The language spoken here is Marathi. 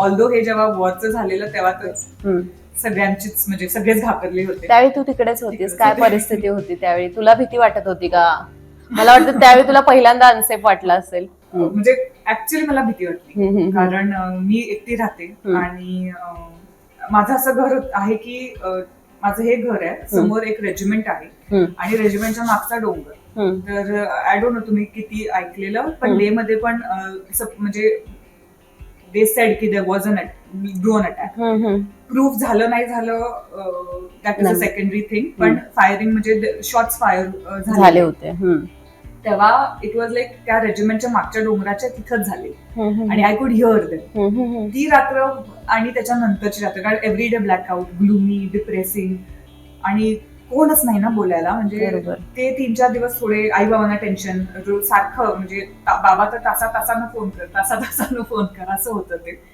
ऑल्दो हे जेव्हा वॉरचं झालेलं तेव्हा तर. सगळ्यांचीच म्हणजे सगळेच घाबरले होते. त्यावेळी तू तिकडेच होतीस? काय. परिस्थिती होती त्यावेळी? तुला भीती वाटत होती का? मला वाटतं त्यावेळी तुला पहिल्यांदा अनसेफ वाटलं असेल. हम्म. म्हणजे ऍक्च्युली मला भीती वाटली. कारण मी एकटी राहते. आणि माझं असं घर आहे की माझं हे घर आहे. समोर एक रेजिमेंट आहे आणि रेजिमेंटच्या मागचा डोंगर. तर आय डोंट नो तुम्ही किती ऐकलेलं पण. डे मध्ये पण म्हणजे दे सेड की there was an drone attack. Proof झालं नाही झालं that is a. Secondary thing पण फायरिंग म्हणजे शॉर्ट्स फायर झाले. होते. तेव्हा इट वॉज लाईक त्या रेजिमेंटच्या मागच्या डोंगराच्या तिथंच झाले. आणि आय कुड हिअर हम्म. ती रात्र आणि त्याच्यानंतरची रात्र कारण every day blackout gloomy depressing आणि कोणच नाही ना बोलायला. म्हणजे ते तीन चार दिवस थोडे आई बाबांना टेन्शन सारखं म्हणजे बाबा तर तासा तासानं फोन कर तासा तासानं फोन कर असं होतं ते.